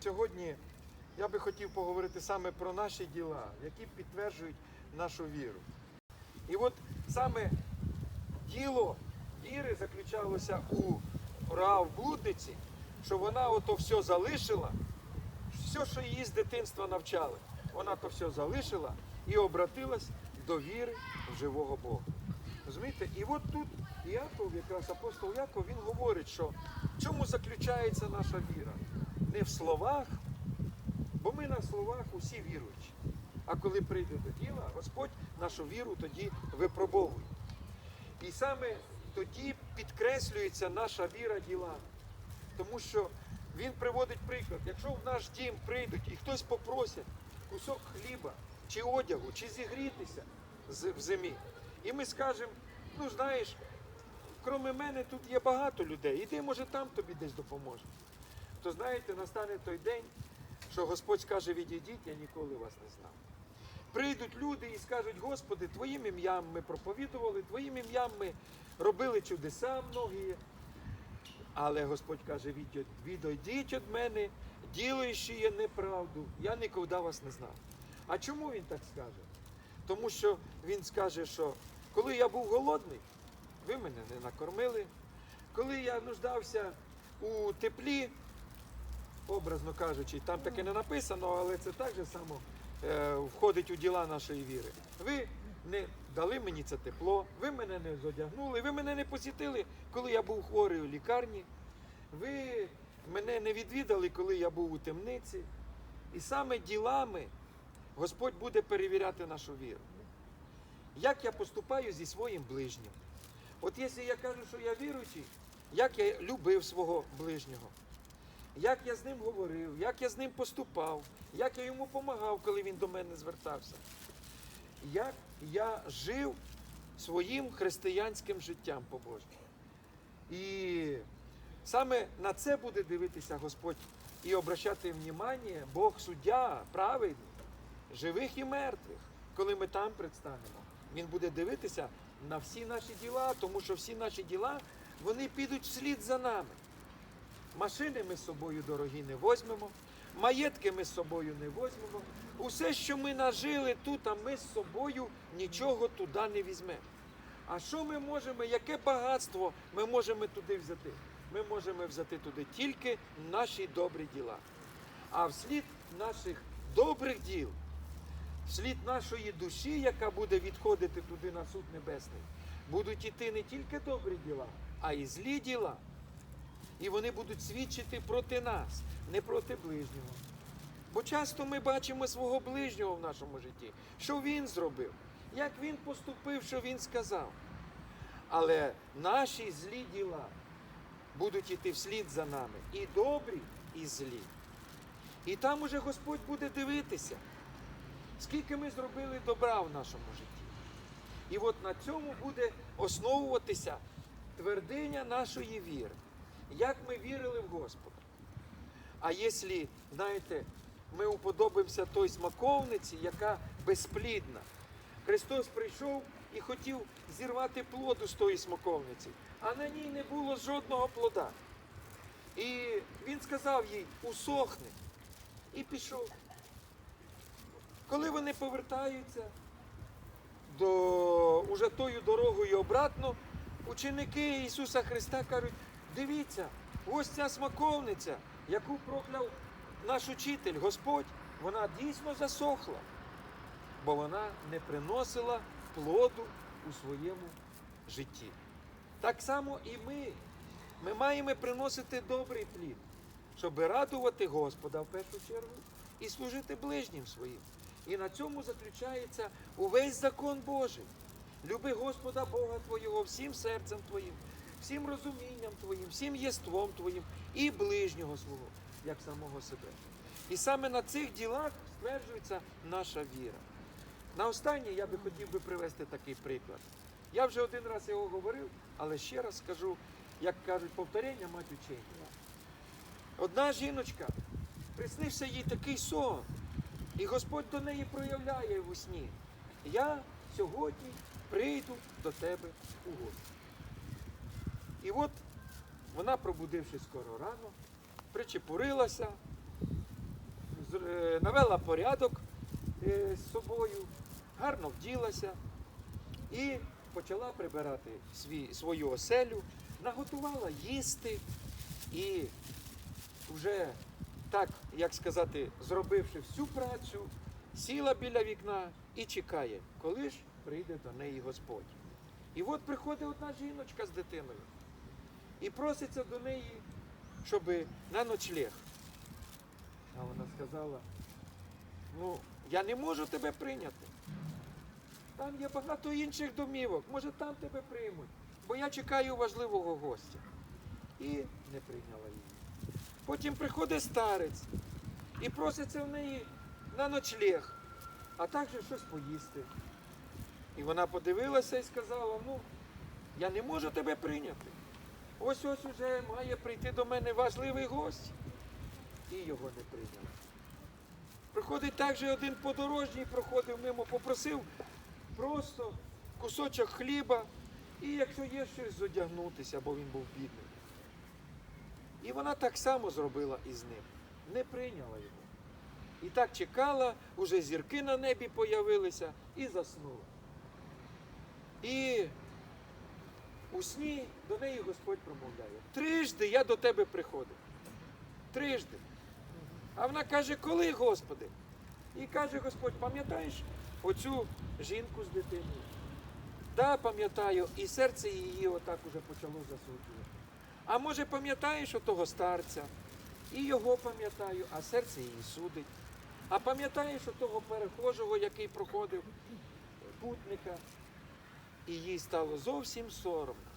Сьогодні я би хотів поговорити саме про наші діла, які підтверджують нашу віру. І от саме діло віри заключалося у Рав блудниці, що вона ото все залишила, все, що її з дитинства навчали, вона то все залишила і обратилась до віри в живого Бога. Розумієте? І от тут Яков, якраз апостол Яков, він говорить, що в чому заключається наша віра? Не в словах, бо ми на словах усі віруючі. А коли прийде до діла, Господь нашу віру тоді випробовує. І саме тоді підкреслюється наша віра ділами. Тому що він приводить приклад, якщо в наш дім прийдуть і хтось попросить кусок хліба, чи одягу, чи зігрітися в зимі, і ми скажемо, ну знаєш, кроме мене тут є багато людей, іди, може, там тобі десь допоможе. То знаєте, настане той день, що Господь скаже, відійдіть, я ніколи вас не знав. Прийдуть люди і скажуть, Господи, Твоїм ім'ям ми проповідували, Твоїм ім'ям ми робили чудеса многі. Але Господь каже, відійдіть від мене, ділаючи є неправду, я ніколи вас не знав. А чому він так скаже? Тому що він скаже, що коли я був голодний, ви мене не накормили. Коли я нуждався у теплі, образно кажучи, там таке не написано, але це так же само е, входить у діла нашої віри. Ви не дали мені це тепло, ви мене не зодягнули, ви мене не посітили, коли я був хворий у лікарні, ви мене не відвідали, коли я був у темниці. І саме ділами Господь буде перевіряти нашу віру. Як я поступаю зі своїм ближнім? От якщо я кажу, що я віруючий, як я любив свого ближнього, як я з ним говорив, як я з ним поступав, як я йому допомагав, коли він до мене звертався, як я жив своїм християнським життям по-божому. І саме на це буде дивитися Господь і обращати внимання Бог суддя, праведний, живих і мертвих, коли ми там предстанемо. Він буде дивитися на всі наші діла, тому що всі наші діла вони підуть вслід за нами. Машини ми з собою дорогі не возьмемо, маєтки ми з собою не возьмемо. Усе, що ми нажили тут, а ми з собою нічого туди не візьмемо. А що ми можемо, яке багатство ми можемо туди взяти? Ми можемо взяти туди тільки наші добрі діла. А вслід наших добрих діл, вслід нашої душі, яка буде відходити туди на суд небесний, будуть іти не тільки добрі діла, а й злі діла. І вони будуть свідчити проти нас, не проти ближнього. Бо часто ми бачимо свого ближнього в нашому житті, що він зробив, як він поступив, що він сказав. Але наші злі діла будуть іти вслід за нами, і добрі, і злі. І там уже Господь буде дивитися, скільки ми зробили добра в нашому житті. І от на цьому буде основуватися твердиня нашої віри, як ми вірили в Господа. А якщо, знаєте, ми уподобимося той смаковниці, яка безплідна. Христос прийшов і хотів зірвати плоду з тої смаковниці, а на ній не було жодного плода. І він сказав їй, усохни, і пішов. Коли вони повертаються до уже тою дорогою обратно, ученики Ісуса Христа кажуть, дивіться, ось ця смаковниця, яку прокляв наш учитель, Господь, вона дійсно засохла, бо вона не приносила плоду у своєму житті. Так само і ми. Ми маємо приносити добрий плід, щоб радувати Господа в першу чергу і служити ближнім своїм. І на цьому заключається увесь закон Божий. Люби Господа Бога Твого всім серцем Твоїм, всім розумінням Твоїм, всім єством Твоїм і ближнього свого, як самого себе. І саме на цих ділах стверджується наша віра. На останнє я би хотів би привести такий приклад. Я вже один раз його говорив, але ще раз скажу, як кажуть, повторення мать учення. Одна жіночка, приснився їй такий сон, і Господь до неї проявляє в сні. Я сьогодні прийду до тебе у гості. І от вона, пробудившись скоро рано, причепурилася, е, навела порядок е, з собою, гарно вділася і почала прибирати свій, свою оселю, наготувала їсти і вже так, як сказати, зробивши всю працю, сіла біля вікна і чекає, коли ж прийде до неї Господь. І от приходить одна жіночка з дитиною і проситься до неї, щоб на ночлег. А вона сказала, ну, я не можу тебе прийняти. Там є багато інших домівок, може там тебе приймуть, бо я чекаю важливого гостя. І не прийняла її. Потім приходить старець і проситься в неї на ночлег, а також щось поїсти. І вона подивилася і сказала: ну, я не можу тебе прийняти. Ось ось уже має прийти до мене важливий гость. І його не прийняли. Приходить також один подорожній, проходив мимо, попросив просто кусочок хліба і якщо є щось зодягнутися, бо він був бідний. І вона так само зробила із ним. Не прийняла його. І так чекала, уже зірки на небі появилися і заснула. І у сні до неї Господь промовляє. Трижди я до тебе приходив. Трижди. А вона каже, коли, Господи? І каже Господь, пам'ятаєш оцю жінку з дитиною? Да, пам'ятаю, і серце її отак уже почало засуджувати. А може пам'ятаєш отого старця? І його пам'ятаю, а серце її судить. А пам'ятаєш отого перехожого, який проходив путника, і їй стало зовсім соромно.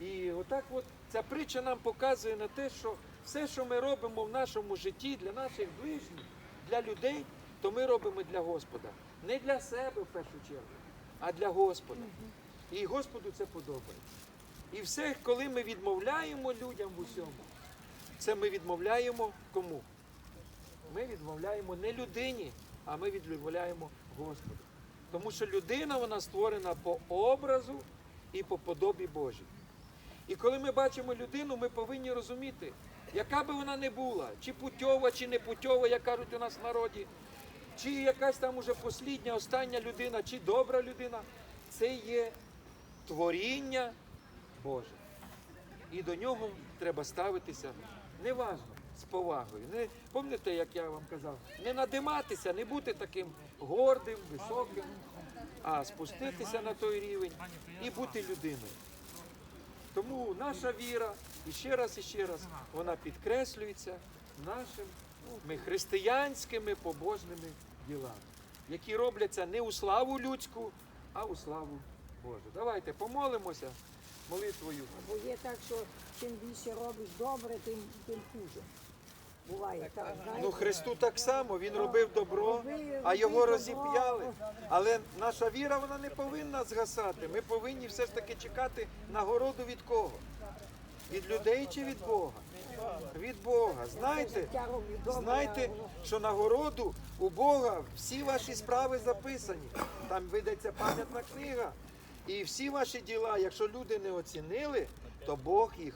І отак от ця притча нам показує на те, що все, що ми робимо в нашому житті для наших ближніх, для людей, то ми робимо для Господа. Не для себе в першу чергу, а для Господа. І Господу це подобається. І все, коли ми відмовляємо людям в усьому, це ми відмовляємо кому? Ми відмовляємо не людині, а ми відмовляємо Господу. Тому що людина вона створена по образу і по подобі Божій. І коли ми бачимо людину, ми повинні розуміти, яка би вона не була, чи путьова, чи не путьова, як кажуть у нас в народі, чи якась там уже послідня, остання людина, чи добра людина, це є творіння Боже. І до нього треба ставитися неважно, з повагою. Не, пам'ятаєте, як я вам казав, не надиматися, не бути таким гордим, високим, а спуститися на той рівень і бути людиною. Тому наша віра, і ще раз, і ще раз, вона підкреслюється нашими християнськими побожними ділами, які робляться не у славу людську, а у славу Божу. Давайте помолимося молитвою. Бо є так, що чим більше робиш добре, тим, тим хуже. Буває так, знаєте. Ну Христу так само, Він робив добро, а його розіп'яли. Але наша віра вона не повинна згасати. Ми повинні все ж таки чекати нагороду від кого? Від людей чи від Бога? Від Бога. Знаєте, Життя роблю добре, знаєте, а воно- що нагороду у Бога всі ваші справи записані. Там ведеться пам'ятна книга. І всі ваші діла, якщо люди не оцінили, то Бог їх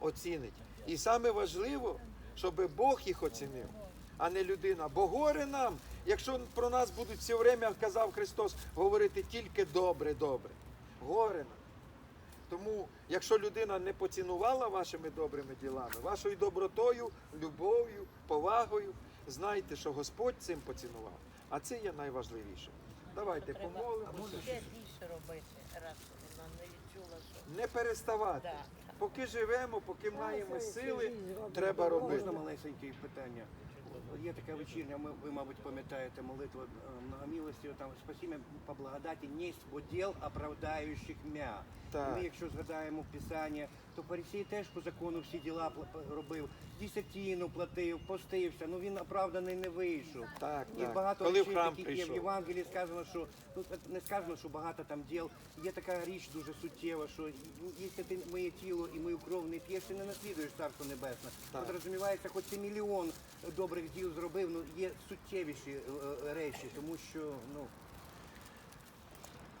оцінить. І саме важливо, щоб Бог їх оцінив, а не людина. Бо горе нам, якщо про нас будуть все время, казав Христос, говорити тільки добре, добре. Горе нам. Тому, якщо людина не поцінувала вашими добрими ділами, вашою добротою, любов'ю, повагою, знайте, що Господь цим поцінував. А це є найважливіше. Давайте помолимося, більше робити, раз вона не відчула, що не переставати. Да. Поки живемо, поки маємо сили, треба робити. Можна маленьке питання? Є така вечірня, ви, мабуть, пам'ятаєте молитву е, многомилості, там спасімо по благодаті, несть бо оправдаючих мя. Так. Ми, якщо згадаємо Писання, то Парисій теж по закону всі діла робив, десятину платив, постився, ну він оправданий не вийшов. Так, І так. багато Коли в храм таких є в. Євангелії сказано, що ну не сказано, що багато там діл. Є така річ дуже суттєва, що якщо ти моє тіло і мою кров не п'єш, ти не наслідуєш царство небесне. Так. От розуміється, хоч ти мільйон добрих діл зробив, ну є суттєвіші е, е, речі, тому що ну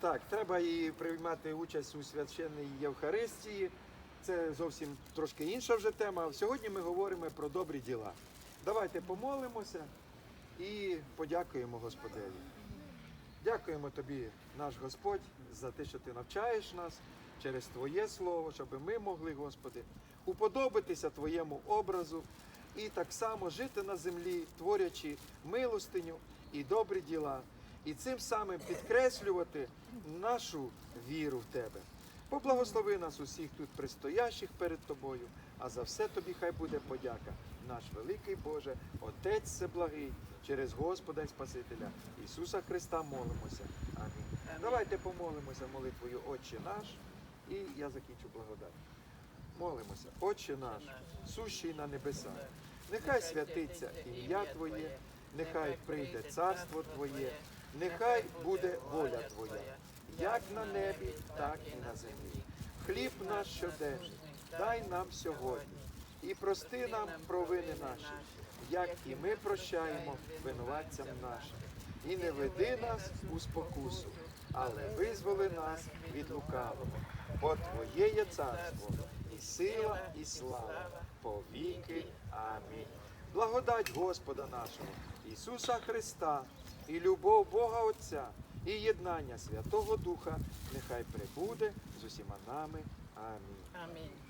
Так, треба і приймати участь у священній Євхаристії. Це зовсім трошки інша вже тема. Сьогодні ми говоримо про добрі діла. Давайте помолимося і подякуємо Господеві. Дякуємо тобі, наш Господь, за те, що ти навчаєш нас через Твоє Слово, щоб ми могли, Господи, уподобитися Твоєму образу і так само жити на землі, творячи милостиню і добрі діла, і цим самим підкреслювати нашу віру в Тебе. Поблагослови нас усіх тут пристоящих перед Тобою, а за все тобі хай буде подяка. Наш великий Боже, Отець Всеблагий, через Господа і Спасителя Ісуса Христа молимося. Амінь. Давайте помолимося молитвою Отче наш, і я закінчу благодать. Молимося, Отче наш, сущий на небесах, нехай святиться ім'я Твоє, нехай прийде царство Твоє, нехай буде воля Твоя, як на небі, так і на землі. Хліб наш щоденний, дай нам сьогодні, і прости нам провини наші, як і ми прощаємо винуватцям нашим. І не веди нас у спокусу, але визволи нас від лукавого. Бо Твоє є царство, і сила, і слава повіки. Амінь. Благодать Господа нашого, Ісуса Христа, і любов Бога Отця, і єднання Святого Духа нехай прибуде з усіма нами. Амінь. Амінь.